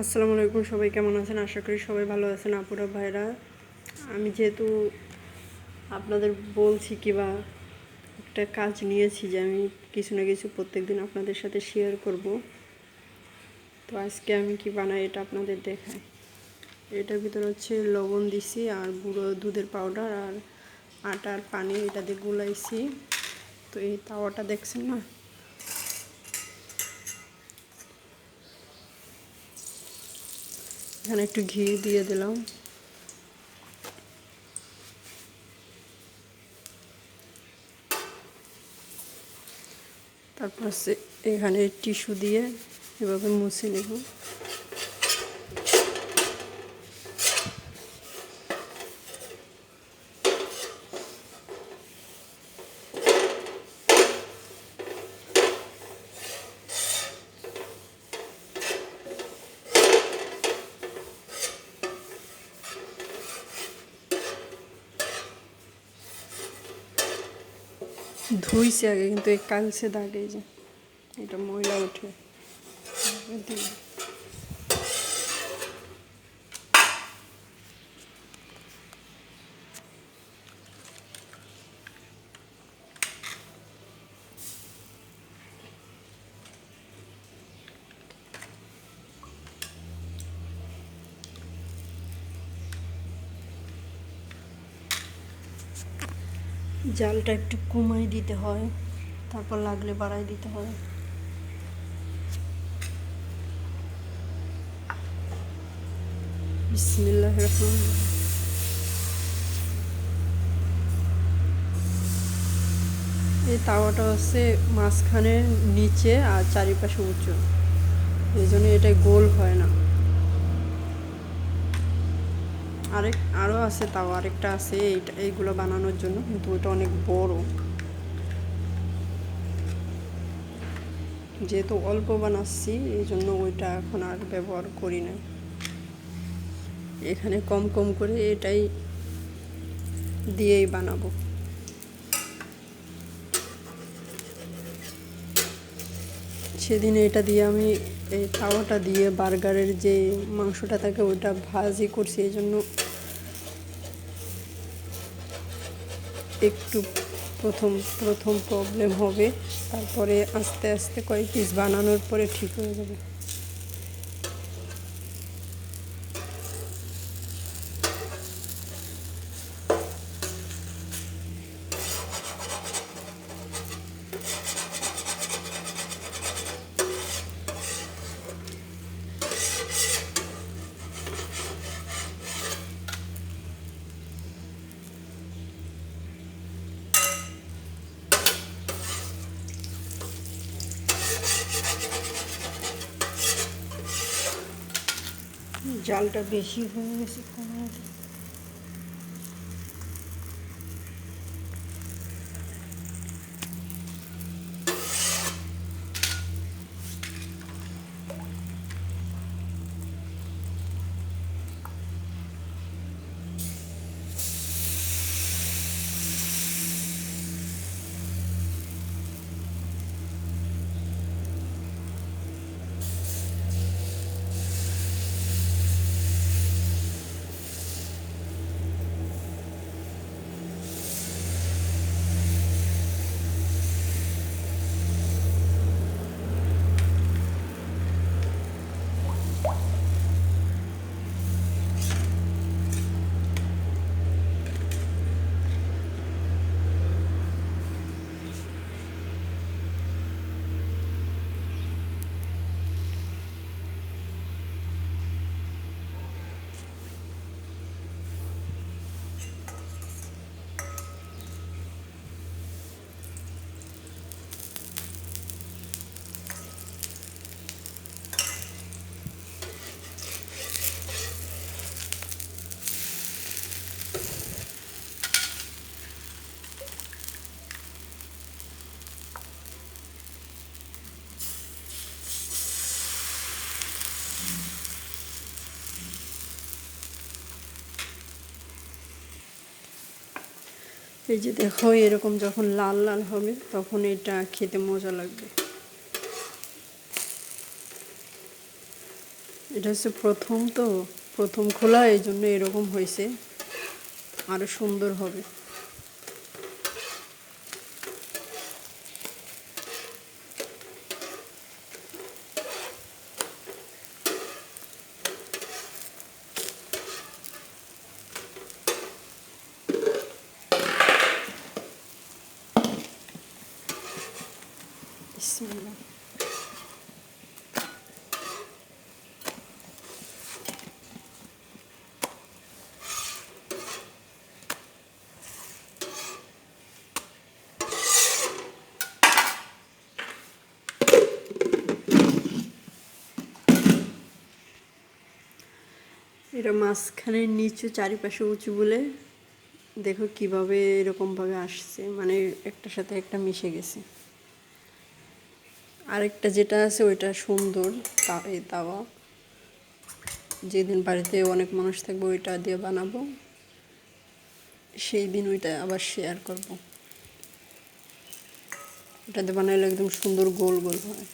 আসসালামু আলাইকুম, সবাই কেমন আছেন? আশা করি সবাই ভালো আছেন আপুরা, ভাইরা। আমি যেহেতু আপনাদের বলছি কিবা একটা কাজ নিয়েছি যে আমি কিছু না কিছু প্রত্যেক দিন আপনাদের সাথে শেয়ার করব। তো আজকে আমি কি বানাই এটা আপনাদের দেখাই। এটার ভিতরে হচ্ছে লবণ দিছি আর গুঁড়ো দুধের পাউডার আর আটার পানি এটা দিয়ে গুলাইছি। তো এই তাওয়াটা দেখছেন না? এখানে একটু ঘি দিয়ে দিলাম। তারপর এখানে টিস্যু দিয়ে এভাবে মুছে নেব। ধুইছে আগে কিন্তু এই কালসে দাগে এই যে এটা ময়লা ওঠে জালটা একটু কমাই দিতে হয়, তারপর লাগলে বাড়াই দিতে হয়। বিসমিল্লাহ রহমান এই তাওয়াটা হচ্ছে মাঝখানে নিচে আর চারিপাশে উঁচু। এই জন্য এটা গোল হয় না। আরেক আরও আছে তাও, আরেকটা আছে এইটা, এইগুলো বানানোর জন্য, কিন্তু ওটা অনেক বড়। যেহেতু অল্প বানাচ্ছি এই জন্য ওইটা এখন আর ব্যবহার করি না এখানে কম কম করে এটাই দিয়েই বানাবো। সেদিন এটা দিয়ে আমি এই তাওয়াটা দিয়ে বার্গারের যে মাংসটা থাকে ওটা ভাজি করছি এই জন্য একটু প্রথম প্রথম প্রবলেম হবে। তারপরে আস্তে আস্তে কয়েক পিস বানানোর পরে ঠিক হয়ে যাবে। জালটা বেশি হয়ে গেছে কমায় এই যে দেখো, এরকম যখন লাল লাল হবে, তখন এটা খেতে মজা লাগবে। এটা হচ্ছে প্রথম তো, প্রথম খোলা, এই জন্য এরকম হয়েছে। আরও সুন্দর হবে। বিসমিল্লাহ এটা মাঝখানে নিচু, চারিপাশে উঁচু বলে দেখো কীভাবে এরকমভাবে আসছে। মানে একটার সাথে একটা মিশে গেছে। আরেকটা যেটা আছে ওইটা সুন্দর এই তাওয়া। যেদিন বাড়িতে অনেক মানুষ থাকবে ওইটা দিয়ে বানাবো। সেই দিন ওইটা আবার শেয়ার করব। ওটাতে বানাইলে একদম সুন্দর গোল গোল হয়।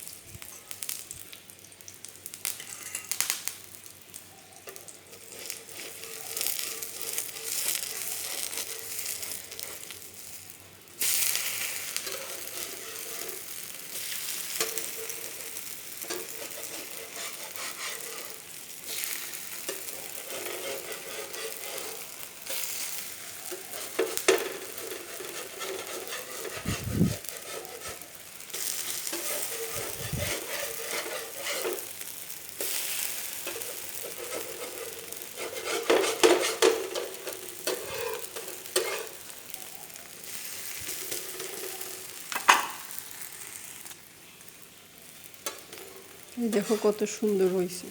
এই দেখো কত সুন্দর হয়েছে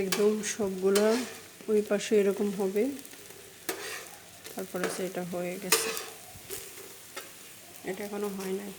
একদম সবগুলা ওই পাশে এরকম হবে। তারপরে সেটা হয়ে গেছে। এটা এখনও হয় নাই।